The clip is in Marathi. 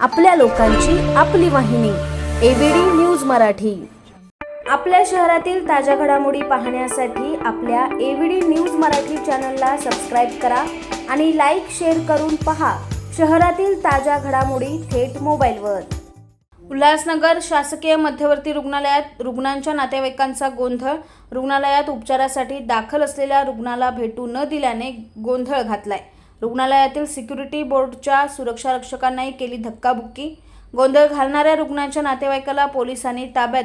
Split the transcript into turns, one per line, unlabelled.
आपल्या लोकांची आपली वाहिनी एबीडी न्यूज मराठी. आपल्या शहरातील ताज्या घडामोडी पाहण्यासाठी आपल्या एबीडी न्यूज मराठी चॅनलला सबस्क्राईब करा आणि लाईक शेअर करून पहा शहरातील ताज्या घडामोडी थेट मोबाईलवर. उल्हासनगर शासकीय मध्यवर्ती रुग्णालयात रुग्णांच्या नातेवाईकांचा गोंधळ रुग्णालयात उपचारासाठी दाखल असलेल्या रुग्णाला भेटू न दिल्याने गोंधळ घातलाय. रुग्णालयातील सिक्युरिटी बोर्डच्या सुरक्षारक्षकांनाही केली धक्काबुक्की. गोंधळ घालणाऱ्या रुग्णाच्या नातेवाईकाला पोलिसांनी ताब्यात